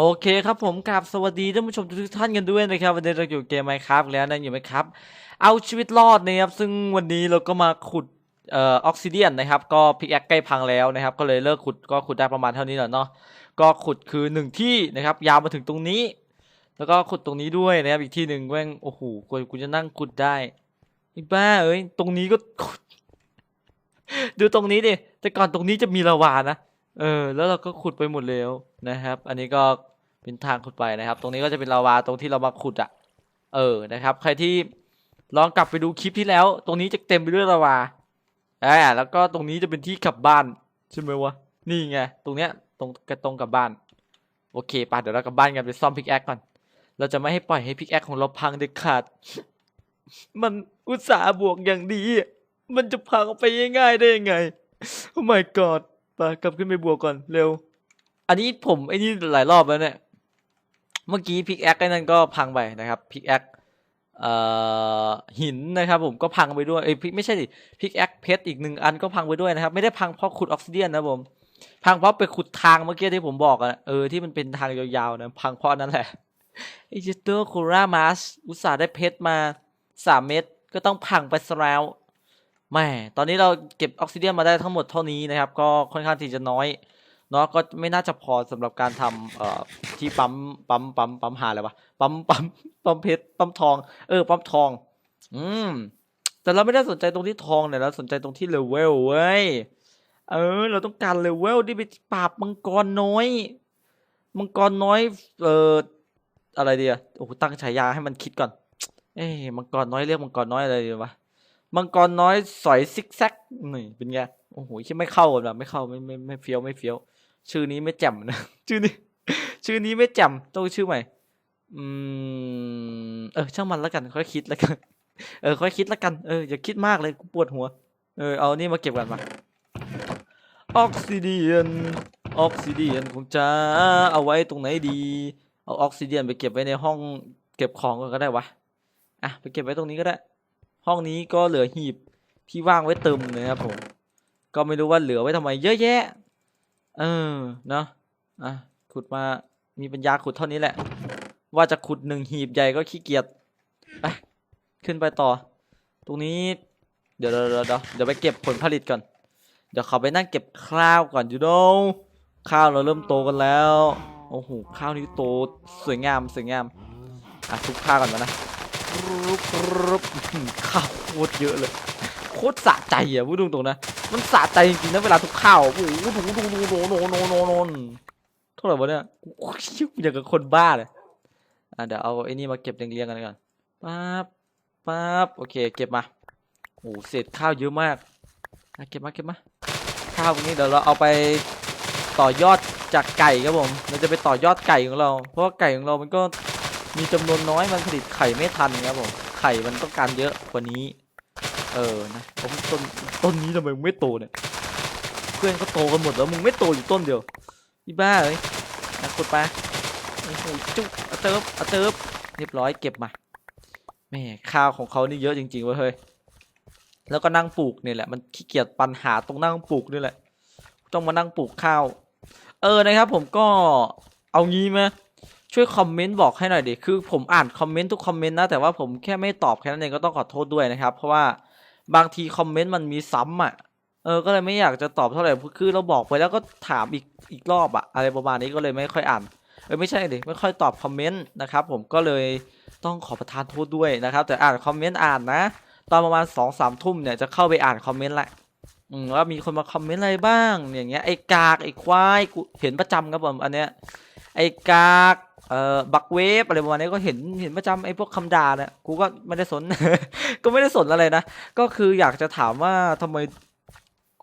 โอเคครับผมกราบสวัสดีท่านผู้ชมทุกท่านกันด้วยนะครับวันนี้เราอยู่เกมไมครับแล้วนั่นอยู่ไหมครับ เอาชีวิตรอดนะครับซึ่งวันนี้เราก็มาขุดเอ่อออกซิเดียนนะครับก็พิกแอคใกล้พังแล้วนะครับ ก็เลยเลิกขุดก็ขุดได้ประมาณเท่านี้แหละเนาะก็ขุดคือหนึ่งที่นะครับ ยาวมาถึงตรงนี้ แล้วก็ขุดตรงนี้ด้วยนะครับอีกที่หนึ่งแม่งโอ้โหกูกูจะนั่งขุดได้อ้บ้าเอ้ยตรงนี้ก็ดดูตรงนี้ดิแต่ก่อนตรงนี้จะมีลาวานะ เออ แล้วเราก็ขุดไปหมดแล้วนะครับ อันนี้ก็เป็นทางขุดไปนะครับ ตรงนี้ก็จะเป็นลาวาตรงที่เรามาขุดอะเออ นะครับ ใครที่ลองกลับไปดูคลิปที่แล้ว ตรงนี้จะเต็มไปด้วยลาวาอ่าแล้วก็ตรงนี้จะเป็นที่กลับบ้านใช่ไหมวะ นี่ไง ตรงเนี้ย ตรงกระตรงกลับบ้าน โอเคป่ะเดี๋ยวเรากลับบ้านกันไปซ่อมพิกแอคก่อน เราจะไม่ให้ปล่อยให้พิกแอคของเราพังเด็ดขาด มันอุตส่าห์บวกอย่างดี มันจะพังไปง่ายๆได้ยังไง โอ้ my god ไปกลับขึ้นไปบวกก่อนเร็ว อันนี้ผมไอ้นี่หลายรอบแล้วเนี่ย เมื่อกี้พิกแอคไอ้นั่นก็พังไปนะครับพิกแอคเอ่อหินนะครับผมก็พังไปด้วยเอ้ยพิกไม่ใช่ดิพิกแอคเพชรอีกหนึ่งอันก็พังไปด้วยนะครับ ไม่ได้พังเพราะขุดออกซิเดียนนะผม พังเพราะไปขุดทางเมื่อกี้ที่ผมบอกอะเออที่มันเป็นทางยาวๆนะพังเพราะนั้นแหละไอจิเตอร์โครามาสอุตส่าห์ได้เพชรมาสามเม็ดก็ต้องพังไปซะแล้ว แม่ตอนนี้เราเก็บออกซิเดียนมาได้ทั้งหมดเท่านี้นะครับ ก็ค่อนข้างที่จะน้อยเนาะก็ไม่น่าจะพอสำหรับการทำเอ่อที่ปั๊มปั๊มปั๊มปั๊มหาอะไรวะปั๊มปั๊มปั๊มเพชรปั๊มทองเออปั๊มทอง อืมแต่เราไม่ได้สนใจตรงที่ทองเนี่ยเราสนใจตรงที่เลเวลเว้ยเออ เราต้องการเลเวลที่ไปปราบมังกรน้อย มังกรน้อย เอ่ออะไรดีอะโอ้โหตั้งฉายาให้มันคิดก่อน เอ้ยมังกรน้อยเรียกมังกรน้อยอะไรดีวะ มังกรน้อยสอยซิกแซกนี่เป็นไงโอ้โหคิดไม่เข้ากันแบบไม่เข้าไม่ไม่ไม่เฟี้ยวไม่เฟี้ยว ชื่อนี้ไม่แจ่มนะ ชื่อนี้ ชื่อนี้ไม่แจ่มต้องชื่อใหม่ อืม เออ ช่างมันแล้วกัน ค่อยคิดแล้วกัน เออ ค่อยคิดแล้วกัน เออ อย่าคิดมากเลยกูปวดหัว เออ เอานี่มาเก็บกันมา ออกซิเดียน ออกซิเดียนของจ้าเอาไว้ตรงไหนดี เอาออกซิเดียนไปเก็บไว้ในห้องเก็บของก็ได้วะ อะ ไปเก็บไว้ตรงนี้ก็ได้ ห้องนี้ก็เหลือหีบที่ว่างไว้เติมนะครับผม ก็ไม่รู้ว่าเหลือไว้ทำไมเยอะแยะ เออ เนาะอะ ขุดมา มีปัญญาขุดเท่านี้แหละ ว่าจะขุดหนึ่งหีบใหญ่ก็ขี้เกียจ ไป ขึ้นไปต่อ ตรงนี้ เดี๋ยวเดี๋ยวเดี๋ยวเดี๋ยวไปเก็บผลผลิตก่อน เดี๋ยวขอไปนั่งเก็บข้าวก่อนอยู่โดข้าวเราเริ่มโตกันแล้ว โอ้โห ข้าวนี้โตสวยงามสวยงาม อะทุบข้าวก่อนนะ ข้าวโคตรเยอะเลย โคตรสะใจอะพูดตรงๆนะ มันสะใจจริงๆนะเวลาทุกข้าวโอ้โหดูดูดูดูโนโนโนโนนเท่าไหร่วะเนี่ยโอ้ยอย่างกับคนบ้าเลยอะเดี๋ยวเอาไอ้นี่มาเก็บเรียงๆกันก่อนปั๊บปั๊บโอเค เก็บมาโอ้โหเศษข้าวเยอะมากอะเก็บมาเก็บมาข้าวพวกนี้เดี๋ยวเราเอาไปต่อยอดจากไก่ครับผม เราจะไปต่อยอดไก่ของเรา เพราะว่าไก่ของเรามันก็ มีจำนวนน้อยมันผลิตไข่ไม่ทันครับผมไข่มันต้องการเยอะกว่านี้ เออนะผมต้นต้นนี้ทำไมมึงไม่โตเนี่ยเพื่อนก็โตกันหมดแล้วมึงไม่โตอยู่ต้นเดียวพี่บ้าเอ้ยนะขุดไปโอ้โหจุ๊บเอาเติบเอาเติบเรียบร้อยเก็บมาแม่ข้าวของเขานี่เยอะจริงๆเว้ยเฮ้ยแล้วก็นั่งปลูกเนี่ยแหละมันขี้เกียจปัญหาตรงนั่งปลูกนี่แหละต้องมานั่งปลูกข้าว เออนะครับผมก็เอางี้ไหม ช่วยคอมเมนต์บอกให้หน่อยดิคือผมอ่านคอมเมนต์ทุกคอมเมนต์นะแต่ว่าผมแค่ไม่ตอบแค่นั้นเองก็ต้องขอโทษด้วยนะครับ เพราะว่าบางทีคอมเมนต์มันมีซ้ำอะเออก็เลยไม่อยากจะตอบเท่าไหร่คือเราบอกไปแล้วก็ถามอีกอีกรอบอะอะไรประมาณนี้ก็เลยไม่ค่อยอ่านเออไม่ใช่ดิไม่ค่อยตอบคอมเมนต์นะครับผมก็เลยต้องขอประทานโทษด้วยนะครับ แต่อ่านคอมเมนต์อ่านนะ ตอนประมาณสองสามทุ่มเนี่ยจะเข้าไปอ่านคอมเมนต์แหละอืมว่ามีคนมาคอมเมนต์อะไรบ้าง อย่างเงี้ยไอ้กากไอ้ควายกูเห็นประจำครับผมอันเนี้ยไอ้กาก เอ่อบักเวฟอะไรประมาณนี้ก็เห็นเห็นประจำไอ้พวกคำด่าเนี่ยกูก็ไม่ได้สน ก็ไม่ได้สนอะไรนะ ก็คืออยากจะถามว่าทำไม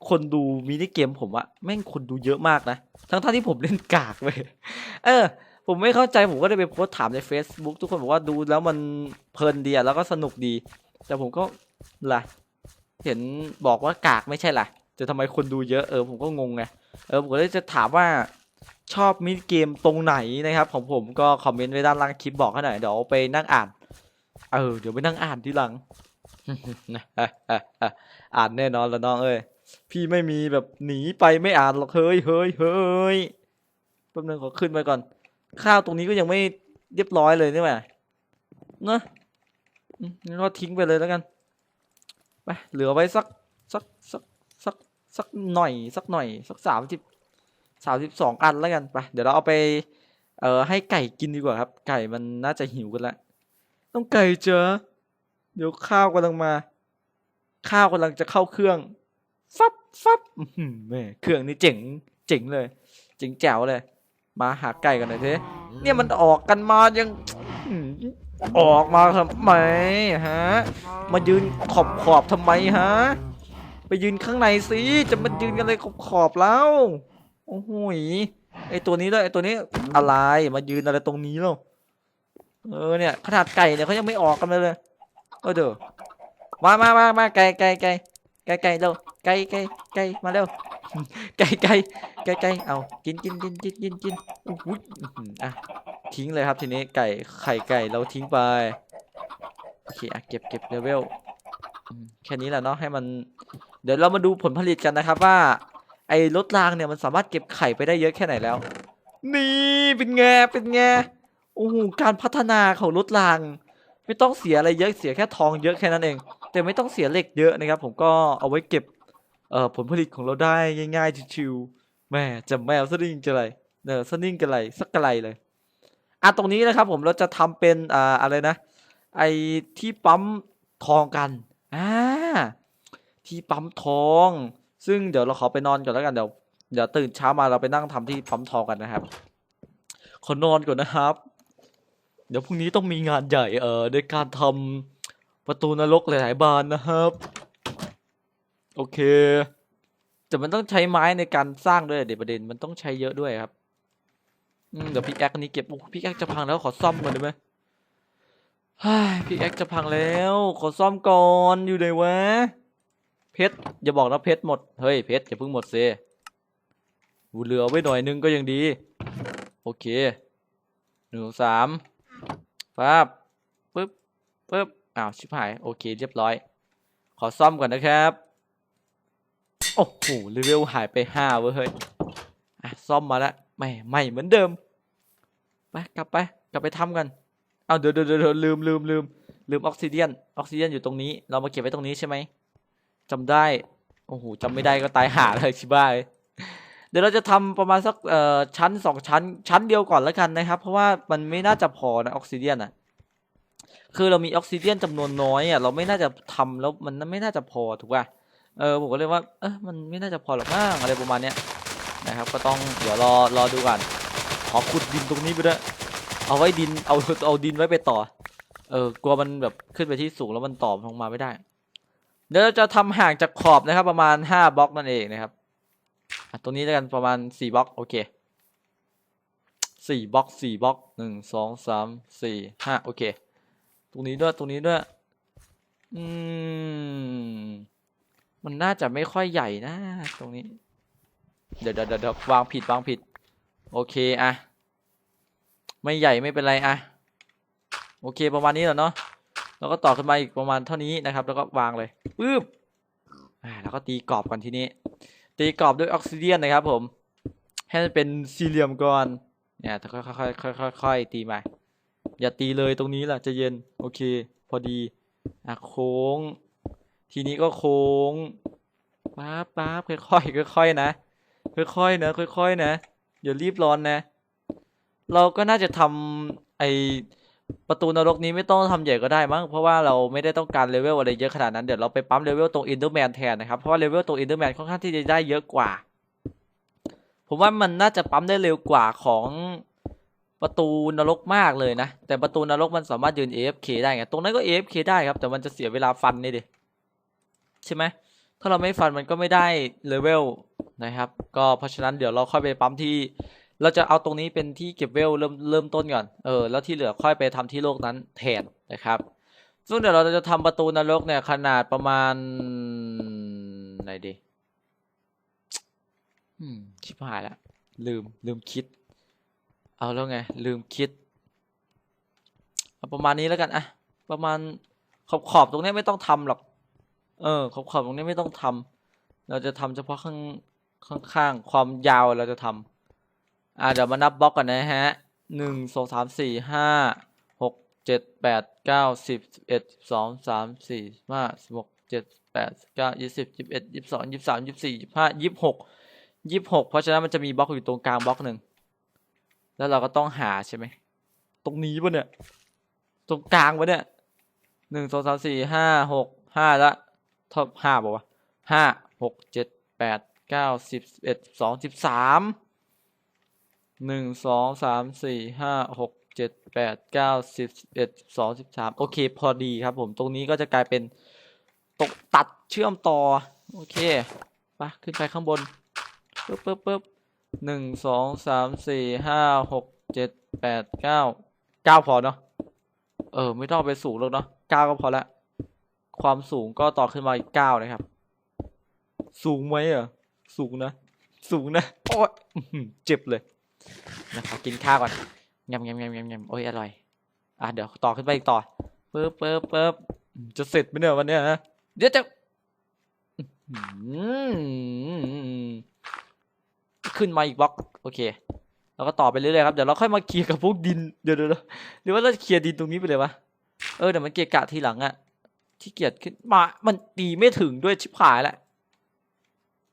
คนดูมินิเกมผมอะแม่งคนดูเยอะมากนะ ทั้งท่าที่ผมเล่นกากเว้ยเออ ผมไม่เข้าใจผมก็ได้ไปโพสถามใน Facebook ทุกคนบอกว่าดูแล้วมันเพลินดีอะแล้วก็สนุกดี แต่ผมก็ล่ะ เห็นบอกว่ากากไม่ใช่ล่ะแต่ทำไมคนดูเยอะเออผมก็งงไงเออผมก็เลยจะถามว่า ชอบมินิเกมตรงไหนนะครับของผมก็คอมเมนต์ไว้ด้านล่างคลิปบอกให้หน่อยเดี๋ยวไปนั่งอ่าน เออเดี๋ยวไปนั่งอ่านทีหลัง อ่านแน่นอนละน้องเอ้ยพี่ไม่มีแบบหนีไปไม่อ่านหรอกเฮ้ยเฮ้ยเฮ้ยแป๊บนึงขอขึ้นไปก่อน ข้าวตรงนี้ก็ยังไม่เรียบร้อยเลยนี่หว่าเนะงั้นก็ทิ้งไปเลยแล้วกันไปเหลือไว้สักสักสักสักสักหน่อยสักหน่อยสักสามสิบ สามสิบสองอันแล้วกันไปเดี๋ยวเราเอาไปเอ่อให้ไก่กินดีกว่าครับ ไก่มันน่าจะหิวกันแล้วต้องไก่เจอ เดี๋ยวข้าวกำลังมา ข้าวกำลังจะเข้าเครื่องฟับฟับแม่เครื่องนี้เจ๋งเจ๋งเลยเจ๋งแจ๋วเลย มาหาไก่กันหน่อยเถอะเนี่ยมันออกกันมายังอื้อหือออกมาทำไมฮะ มายืนขอบขอบทำไมฮะ ไปยืนข้างในสิ จะมายืนกันเลยขอบขอบแล้ว โอ้โหไอตัวนี้ด้วยไอตัวนี้อะไรมายืนอะไรตรงนี้แล้วเออเนี่ยขนาดไก่เนี่ยเขายังไม่ออกกันเลยเออเด้อมามามามาไก่ไก่ไก่ไก่ไก่เร็วไก่ไก่ไก่มาเร็วไก่ไก่ไก่ไก่เอากินกินกินกินกินกินอุ้ยอะทิ้งเลยครับทีนี้ไก่ไข่ไก่เราทิ้งไปโอเคอะเก็บเก็บเลเวลแค่นี้แหละเนาะให้มัน เดี๋ยวเรามาดูผลผลิตกันนะครับว่า ไอ้รถรางเนี่ยมันสามารถเก็บไข่ไปได้เยอะแค่ไหนแล้ว นี่เป็นไงเป็นไงโอ้โหการพัฒนาของรถราง ไม่ต้องเสียอะไรเยอะเสียแค่ทองเยอะแค่นั้นเอง แต่ไม่ต้องเสียเหล็กเยอะนะครับ ผมก็เอาไว้เก็บเอ่อผลผลิตของเราได้ง่ายๆชิวๆแม่จะแมวสนิ่งจะไรเนอสนิ่งกันไรสักกะไรเลยอะตรงนี้นะครับ ผมเราจะทำเป็นอ่าอะไรนะ ไอที่ปั๊มทองกันอ่าที่ปั๊มทอง ซึ่งเดี๋ยวเราขอไปนอนก่อนแล้วกันเดี๋ยวเดี๋ยวตื่นเช้ามาเราไปนั่งทำที่ปั๊มทองกันนะครับขอนอนก่อนนะครับ เดี๋ยวพรุ่งนี้ต้องมีงานใหญ่เออในการทำประตูนรกหลายๆบานนะครับ โอเค แต่มันต้องใช้ไม้ในการสร้างด้วยเดี๋ยวประเด็นมันต้องใช้เยอะด้วยครับอืมเดี๋ยวพิกแอคอันนี้เก็บโอ้พิกแอคจะพังแล้วขอซ่อมก่อนได้ไหมพิกแอคจะพังแล้ว ขอซ่อมก่อนอยู่ไหนวะ เพชรอย่าบอกนะเพชรหมด เฮ้ยเพชรอย่าเพิ่งหมดเซกูเหลือไว้หน่อยนึงก็ยังดี โอเคหนึ่งสามปั๊บปึ๊บปึ๊บอ้าวชิบหาย โอเคเรียบร้อย ขอซ่อมก่อนนะครับ โอ้โหเลเวลหายไปห้าเว้ยเฮ้ยอะซ่อมมาแล้วไม่ไม่เหมือนเดิมไปกลับไปกลับไปทำกันเอาเดี๋ยวเดี๋ยวเดี๋ยวลืมลืมลืมลืมออกซิเดียนออกซิเดียนอยู่ตรงนี้ เรามาเก็บไว้ตรงนี้ใช่ไหม จำได้ โอ้โหจำไม่ได้ก็ตายหาเลยชิบ้าเดี๋ยวเราจะทำประมาณสักเอ่อชั้นสองชั้น ชั้นเดียวก่อนแล้วกันนะครับ เพราะว่ามันไม่น่าจะพอนะออกซิเดียนอะคือเรามีออกซิเดียนจำนวนน้อยอะเราไม่น่าจะทำแล้วมันไม่น่าจะพอถูกป่ะเออผมก็เลยว่าเออมันไม่น่าจะพอหรอกมั้งอะไรประมาณเนี้ยนะครับก็ต้องเดี๋ยวรอรอดูก่อนขอขุดดินตรงนี้ไปด้วยเอาไว้ดินเอาเอาดินไว้ไปต่อ เออกลัวมันแบบขึ้นไปที่สูงแล้วมันต่อลงมาไม่ได้ เดี๋ยวเราจะทำห่างจากขอบนะครับ ประมาณห้าบล็อกนั่นเองนะครับตรงนี้แล้วกันประมาณสี่บล็อกโอเคสี่บล็อกสี่บล็อกหนึ่งสองสามสี่ห้าโอเค ตรงนี้ด้วยตรงนี้ด้วย อืม มันน่าจะไม่ค่อยใหญ่นะ ตรงนี้ เดี๋ยวเดี๋ยวเดี๋ยววางผิดวางผิด โอเคอะไม่ใหญ่ไม่เป็นไรอะโอเคประมาณนี้แหละเนาะ แล้วก็ต่อขึ้นมาอีกประมาณเท่านี้นะครับ แล้วก็วางเลยปึ๊บอ่าแล้วก็ตีกรอบกันทีนี้ ตีกรอบด้วยออกซิเดียนนะครับ ผม ให้มันเป็นสี่เหลี่ยมก่อนเนี่ยค่อยค่อยค่อยค่อยค่อยๆตีมาอย่าตีเลยตรงนี้แหละจะเย็นโอเค พอดีอะโค้ง ทีนี้ก็โค้งป๊าบป๊าบค่อยๆค่อยๆนะค่อยๆนะค่อยๆนะอย่ารีบร้อนนะ เราก็น่าจะทำไอ ประตูนรกนี้ไม่ต้องทำใหญ่ก็ได้มั้งเพราะว่าเราไม่ได้ต้องการเลเวลอะไรเยอะขนาดนั้นเดี๋ยวเราไปปั๊มเลเวลตรงอินเดอร์แมนแทนนะครับเพราะว่าเลเวลตรงอินเดอร์แมนค่อนข้างที่จะได้เยอะกว่า ผมว่ามันน่าจะปั๊มได้เร็วกว่าของประตูนรกมากเลยนะ แต่ประตูนรกมันสามารถยืน AFK ได้ไงตรงนั้นก็ AFK ได้ครับ แต่มันจะเสียเวลาฟันนี่ดิใช่ไหมถ้าเราไม่ฟันมันก็ไม่ได้เลเวลนะครับ ก็เพราะฉะนั้นเดี๋ยวเราค่อยไปปั๊มที่ เราจะเอาตรงนี้เป็นที่เก็บเวลเริ่มเริ่มต้นก่อน เออ แล้วที่เหลือค่อยไปทำที่โลกนั้นแทนนะครับ ซึ่งเดี๋ยวเราจะทำประตูนรกเนี่ยขนาดประมาณไหนดี อืม ชิบหายละลืมลืมคิด เอาแล้วไง ลืมคิด เอาประมาณนี้แล้วกันอะประมาณขอบขอบตรงนี้ไม่ต้องทำหรอก เออ ขอบขอบตรงนี้ไม่ต้องทำเราจะทำเฉพาะข้างข้างข้างความยาวเราจะทำ อ่าเดี๋ยวมานับบล็อกกันนะฮะหนึ่งสองสามสี่ห้าหกเจ็ดแปดเก้าสิบเอ็ดสองสามสี่ห้าสิบหกเจ็ดแปดเก้ายี่สิบยี่สิบเอ็ดยี่สิบสองยี่สิบสามยี่สิบสี่ยี่สิบห้ายี่สิบหกยี่สิบหกเพราะฉะนั้นมันจะมีบล็อกอยู่ตรงกลางบล็อกหนึ่งแล้วเราก็ต้องหาใช่ไหมตรงนี้ปะเนี่ย ตรงกลางปะเนี่ยหนึ่งสองสามสี่ห้าหกห้าละท็อปห้าบอกว่าห้าหกเจ็ดแปดเก้าสิบเอ็ดสิบสองสิบสาม หนึ่งสองสามสี่ห้าหกเจ็ดแปดเก้าสิบเอ็ดสองสิบสามโอเคพอดีครับผมตรงนี้ก็จะกลายเป็นตกตัดเชื่อมต่อ โอเคไปขึ้นไปข้างบนปึ๊บปึ๊บปึ๊บหนึ่งสองสามสี่ห้าหกเจ็ดแปดเก้าเก้าพอเนาะเออ ไม่ต้องไปสูงหรอกเนาะเก้าก็พอละ ความสูงก็ต่อขึ้นมาอีกเก้านะครับ สูงไหมอะ สูงนะ สูงนะโอ้ยเจ็บเลย นะขอกินข้าวก่อนยำยำยำยำยำโอ้ยอร่อย อะเดี๋ยวต่อขึ้นไปอีกต่อปึ๊บปึ๊บปึ๊บอืมจะเสร็จไหมเนี่ยวันเนี้ยฮะเดี๋ยวจะอื้อหือขึ้นมาอีกบล็อก โอเค แล้วก็ต่อไปเรื่อยๆครับ เดี๋ยวเราค่อยมาเคลียร์กับพวกดิน เดี๋ยวเดี๋ยวหรือว่าเราจะเคลียร์ดินตรงนี้ไปเลยวะ เออเดี๋ยวมันเกะกะทีหลังอะที่เกียจขึ้นมา มันตีไม่ถึงด้วยชิบหายแหละ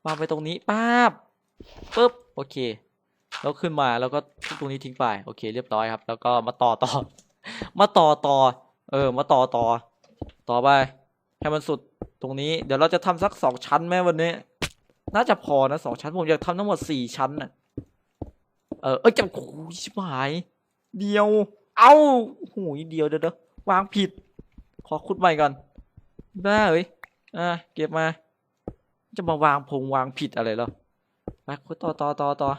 วางไปตรงนี้ป้าบปึ๊บ โอเค แล้วขึ้นมาแล้วก็ทุบตรงนี้ทิ้งไปโอเคเรียบร้อยครับ แล้วก็มาต่อต่อ มาต่อต่อ เออ มาต่อต่อ ต่อไปให้มันสุดตรงนี้ เดี๋ยวเราจะทำสักสองชั้นไหมวันนี้ น่าจะพอนะสองชั้นผมอยากทำทั้งหมดสี่ชั้นน่ะเออเอ้ยจะโอ้ยชิบหาย เดียว เอาหูยเดียวเด้อเด้อวางผิด ขอขุดใหม่ก่อนบ้เอ้ยอะเก็บมา จะมาวางพงวางผิดอะไรแล้วไปขุดต่อต่อต่อต่อ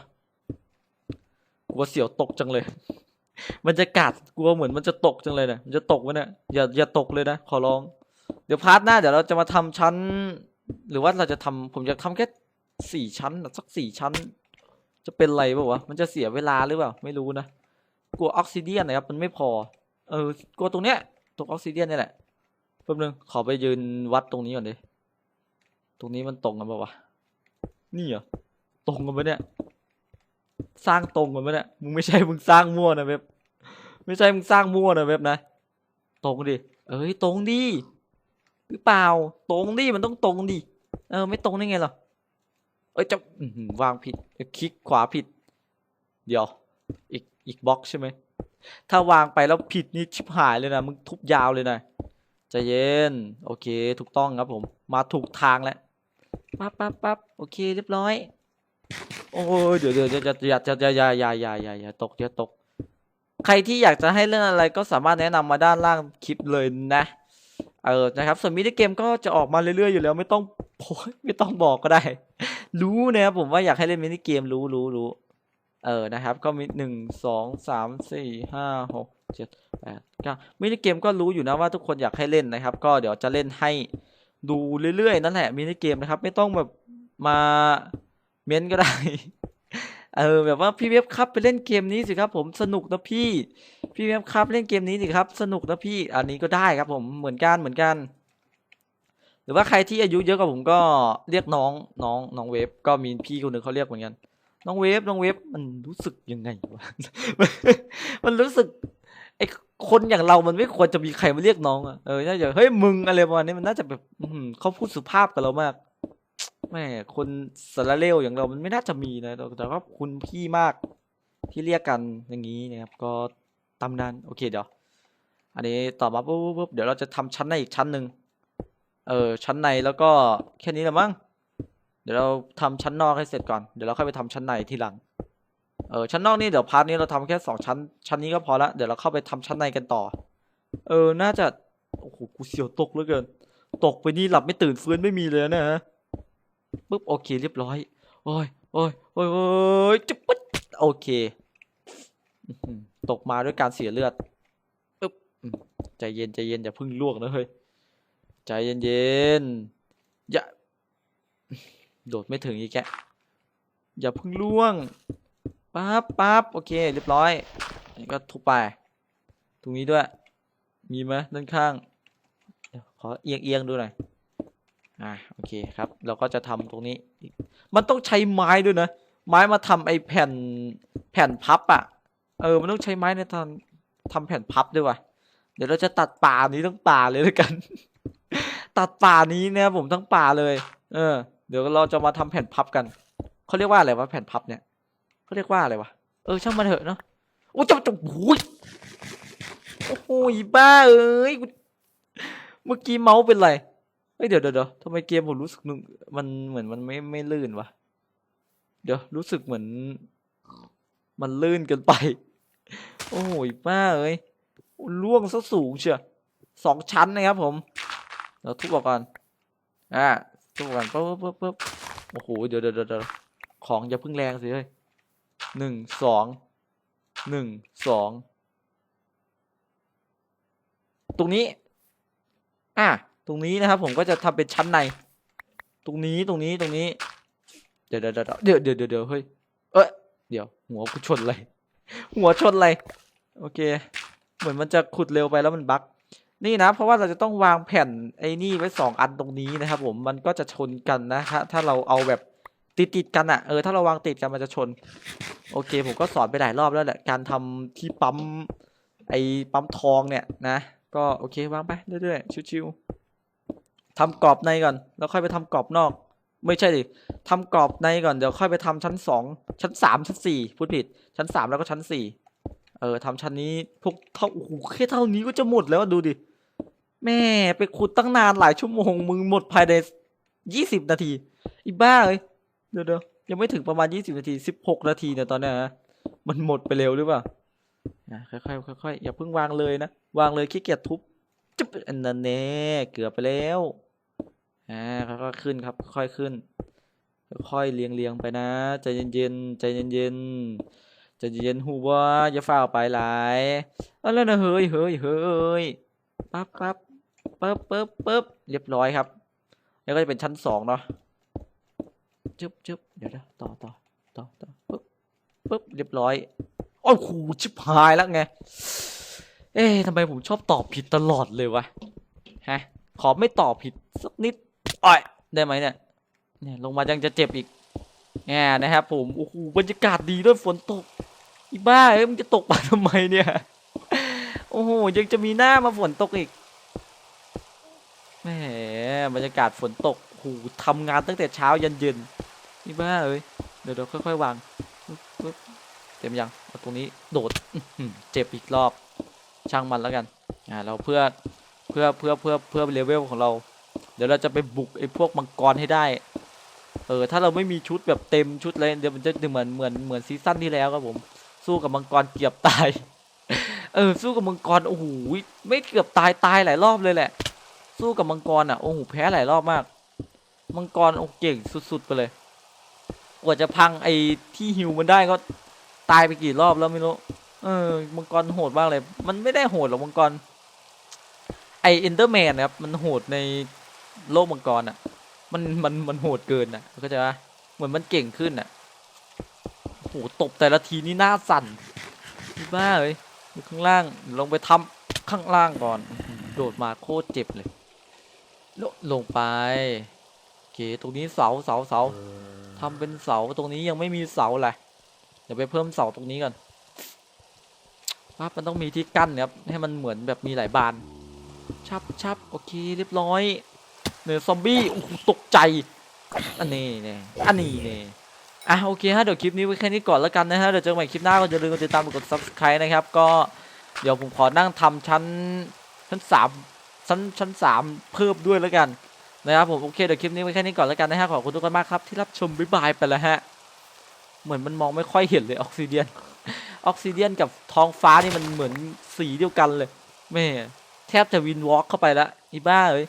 ลัวเสียวตกจังเลยมันจะกัดกลัวเหมือนมันจะตกจังเลยเนี่ยมันจะตกวะเนี่ยอย่าอย่าตกเลยนะขอร้อง เดี๋ยวพาร์ทหน้าเดี๋ยวเราจะมาทำชั้น หรือว่าเราจะทำผมอยากทำแค่สี่ชั้นสักสี่ชั้น จะเป็นไรเปล่าวะมันจะเสียเวลาหรือเปล่าไม่รู้นะกลัวออกซิเดียนนะครับมันไม่พอ เออกลัวตรงเนี้ยตรงออกซิเดียนนี่แหละแป๊บนึงขอไปยืนวัดตรงนี้ก่อนดิตรงนี้มันตรงกันปะวะนี่เหรอตรงกันปะเนี่ย สร้างตรงกันปะเนี่ยมึงไม่ใช่มึงสร้างมั่วนะเว็บ ไม่ใช่มึงสร้างมั่วนะเว็บนะ ตรงดิ เอ้ยตรงดิหรือเปล่า ตรงดิมันต้องตรงดิเออ ไม่ตรงได้ไงหรอเอ้ยจะอื้อหือวางผิดคลิกขวาผิด เดี๋ยว อีกอีกบล็อกใช่ไหมถ้าวางไปแล้วผิดนี่ชิบหายเลยนะมึงทุบยาวเลยนะใจเย็น โอเค ถูกต้องครับผม มาถูกทางแล้วปั๊บปั๊บปั๊บโอเค เรียบร้อย โอ้ยเดี๋ยวเดี๋ยวจะอย่าจะอย่าอย่าอย่าอย่าอย่าตกอย่าตก ใครที่อยากจะให้เล่นอะไรก็สามารถแนะนำมาด้านล่างคลิปเลยนะ เออนะครับส่วนมินิเกมก็จะออกมาเรื่อยๆอยู่แล้วไม่ต้องไม่ต้องบอกก็ได้ รู้นะครับผมว่าอยากให้เล่นมินิเกมรู้รู้รู้เออนะครับ ก็มีหนึ่งสองสามสี่ห้าหกเจ็ดแปดเก้ามินิเกมก็รู้อยู่นะว่าทุกคนอยากให้เล่นนะครับ ก็เดี๋ยวจะเล่นให้ดูเรื่อยๆนั่นแหละมินิเกมนะครับ ไม่ต้องแบบมา เม้นก็ได้ เออแบบว่าพี่เว็บครับไปเล่นเกมนี้สิครับ ผมสนุกนะพี่ พี่เว็บครับเล่นเกมนี้สิครับ สนุกนะพี่ อันนี้ก็ได้ครับ ผมเหมือนกันเหมือนกัน หรือว่าใครที่อายุเยอะกว่าผมก็เรียกน้องน้องน้องเวฟก็มีพี่คนหนึ่งเขาเรียกเหมือนกัน น้องเวฟน้องเวฟมันรู้สึกยังไงวะมันรู้สึกไอคนอย่างเรามันไม่ควรจะมีใครมาเรียกน้องอะเออน่าจะเฮ้ยมึงอะไรประมาณนี้มันน่าจะแบบเขาพูดสุภาพกับเรามาก แม่คนสารเลวอย่างเรามันไม่น่าจะมีนะแต่ว่าคุณพี่มากที่เรียกกันอย่างนี้นะครับ ก็ตามนั้นโอเคเดี๋ยว อันนี้ต่อมาปุ๊บปุ๊บเดี๋ยวเราจะทำชั้นในอีกชั้นหนึ่งเออชั้นในแล้วก็แค่นี้แหละมั้งเดี๋ยวเราทำชั้นนอกให้เสร็จก่อนเดี๋ยวเราค่อยไปทำชั้นในทีหลังเออชั้นนอกนี่เดี๋ยวพาร์ทนี้เราทำแค่สองชั้น ชั้นนี้ก็พอละเดี๋ยวเราเข้าไปทำชั้นในกันต่อ เออน่าจะโอ้โหกูเสียวตกเหลือเกิน ตกไปนี่หลับไม่ตื่นฟื้นไม่มีเลยนะฮะ ปุ๊บโอเคเรียบร้อย โอ้ยโอ้ยโอ้ยโอ้ยจุ๊บปุ๊บโอเค ตกมาด้วยการเสียเลือดปุ๊บใจเย็นใจเย็นอย่าพึ่งลวกนะเฮ้ย ใจเย็นเย็นๆอย่า โดดไม่ถึงอีกแกอย่าพึ่งล่วงปั๊บปั๊บโอเค เรียบร้อยอันนี้ก็ทุบไป ตรงนี้ด้วย มีไหมด้านข้างขอเอียงเอียงดูหน่อย อ่าโอเคครับ เราก็จะทำตรงนี้ มันต้องใช้ไม้ด้วยนะ ไม้มาทำไอ้แผ่นแผ่นพับอะเออ มันต้องใช้ไม้ในตอนทำแผ่นพับด้วยว่ะ เดี๋ยวเราจะตัดป่านี้ทั้งป่าเลยแล้วกัน ตัดป่านี้เนะครับผมทั้งป่าเลย เออ เดี๋ยวเราจะมาทำแผ่นพับกัน เขาเรียกว่าอะไรวะแผ่นพับเนี่ยเขาเรียกว่าอะไรวะ เออช่างมันเถอะเนาะ โอ้ยจะจะโอ้ยโอ้โหอีบ้าเอ้ย เมื่อกี้เมาส์เป็นไร เฮ้ยเดี๋ยวเดี๋ยวทำไมเกมผมรู้สึกมันเหมือนมันไม่ไม่ลื่นวะ เดี๋ยวรู้สึกเหมือน มันลื่นเกินไป โอ้ยบ้าเอ้ยล่วงซะสูงเชียวสองชั้นนะครับผมเดี๋ยวทุบออกก่อนอ่าทุบก่อนปุ๊บปุ๊บปุ๊บโอ้โหเดี๋ยวเดี๋ยวเดี๋ยวของอย่าเพึ่งแรงสิเฮ้ยหนึ่งสองหนึ่งสองตรงนี้ อะ ตรงนี้นะครับ ผมก็จะทำเป็นชั้นใน ตรงนี้ตรงนี้ตรงนี้ เดี๋ยวเดี๋ยวเดี๋ยวเดี๋ยวเดี๋ยวเฮ้ยเอ้ยเดี๋ยว หัวกูชนอะไรหัวชนอะไรโอเค เหมือนมันจะขุดเร็วไปแล้วมันบั๊กนี่นะ เพราะว่าเราจะต้องวางแผ่นไอ้นี่ไว้สองอันตรงนี้นะครับ ผมมันก็จะชนกันนะฮะถ้าเราเอาแบบติดติดๆกันอะเออถ้าเราวางติดกันมันจะชน โอเค ผมก็สอนไปหลายรอบแล้วแหละการทำที่ปั๊มไอ้ปั๊มทองเนี่ยนะ ก็โอเควางไปเรื่อยๆชิวๆ ทำกรอบในก่อน แล้วค่อยไปทำกรอบนอก ไม่ใช่ดิทำกรอบในก่อนเดี๋ยวค่อยไปทำชั้นสองชั้นสามชั้นสี่พูดผิด ชั้นสามแล้วก็ชั้นสี่เออทำชั้นนี้พวกเท่าโอ้โหแค่เท่านี้ก็จะหมดแล้วดูดิแม่ไปขุดตั้งนานหลายชั่วโมงมึงหมดภายในยี่สิบนาที อีบ้าเลยเดี๋ยวเดี๋ยวยังไม่ถึงประมาณยี่สิบนาทีสิบหกนาทีเนี่ยตอนเนี้ยนะมันหมดไปเร็วหรือเปล่าค่อยๆค่อยๆอย่าเพิ่งวางเลยนะ วางเลยขี้เกียจทุบจุ๊บอันนั้นแน่เกือบไปแล้ว อ่าค่อยๆขึ้นครับค่อยขึ้น ค่อยเรียงเรียงไปนะใจเย็นๆใจเย็นๆใจเย็นหูว่าอย่าฝ้าวไปหลายเอาแล้วนะเฮ้ยเฮ้ยเฮ้ยปั๊บปั๊บปั๊บปั๊บปั๊บเรียบร้อยครับ แล้วก็จะเป็นชั้นสองเนาะจึ๊บจึ๊บเดี๋ยวนะต่อต่อต่อต่อปึ๊บปึ๊บเรียบร้อยโอ้โหชิบหายแล้วไงเอ๊ะทำไมผมชอบตอบผิดตลอดเลยวะฮะขอไม่ตอบผิดสักนิด อ้อยได้ไหมเนี่ยเนี่ยลงมายังจะเจ็บอีกแง่นะครับผมโอ้โหบรรยากาศดีด้วยฝนตกอีบ้าเอ้ยมันจะตกมาทำไมเนี่ยโอ้โหยังจะมีหน้ามาฝนตกอีกแหมบรรยากาศฝนตกโอ้โหทำงานตั้งแต่เช้ายันเย็นอีบ้าเอ้ยเดี๋ยวเดี๋ยวค่อยๆวางเต็มยังเอาตรงนี้โดดเจ็บอีกรอบช่างมันแล้วกันอ่าเราเพื่อเพื่อเพื่อเพื่อเพื่อเลเวลของเรา เดี๋ยวเราจะไปบุกไอ้พวกมังกรให้ได้ เออ ถ้าเราไม่มีชุดแบบเต็มชุดเลยเดี๋ยวมันจะเหมือนเหมือนเหมือนซีซั่นที่แล้วครับผม สู้กับมังกรเกือบตาย เออ สู้กับมังกรโอ้โหไม่เกือบตายตายหลายรอบเลยแหละ สู้กับมังกรอะโอ้โหแพ้หลายรอบมาก มังกรโอ้เก่งสุดๆไปเลย กว่าจะพังไอ้ที่ฮิวมันได้ก็ตายไปกี่รอบแล้วไม่รู้เออมังกรโหดมากเลย มันไม่ได้โหดหรอกมังกรไอเอนเดอร์แมนนะครับ มันโหดใน โลกมังกรอะ มันมันมันโหดเกินอะก็จะว่าเหมือนมันเก่งขึ้นอะโอ้โหตบแต่ละทีนี่หน้าสั่นบ้าเลยอยู่ข้างล่างลงไปทำข้างล่างก่อน โดดมาโคตรเจ็บเลยลงลงไปโอเคตรงนี้เสาเสาเสาทำเป็นเสาตรงนี้ยังไม่มีเสาเลยเดี๋ยวไปเพิ่มเสาตรงนี้ก่อนปั๊บมันต้องมีที่กั้นครับให้มันเหมือนแบบมีหลายบาน ชับชับโอเคเรียบร้อย เนื้อซอมบี้โอ้โหตกใจ อันนี้เนี่ยอันนี้เนี่ยอะโอเคฮะเดี๋ยวคลิปนี้ไว้แค่นี้ก่อนแล้วกันนะฮะเดี๋ยวเจอกันใหม่คลิปหน้าก็อย่าลืมกดติดตามกด subscribe นะครับก็เดี๋ยวผมขอนั่งทำชั้นชั้นสามชั้นชั้นสามเพิ่มด้วยแล้วกันนะครับผมโอเคเดี๋ยวคลิปนี้ไว้แค่นี้ก่อนแล้วกันนะฮะขอบคุณทุกคนมากครับที่รับชมบ๊ายบายไปแล้วฮะเหมือนมันมองไม่ค่อยเห็นเลยออกซิเดียนออกซิเดียนกับท้องฟ้านี่มันเหมือนสีเดียวกันเลยแม่แทบจะวินวอล์กเข้าไปแล้วอีบ้าเอ้ย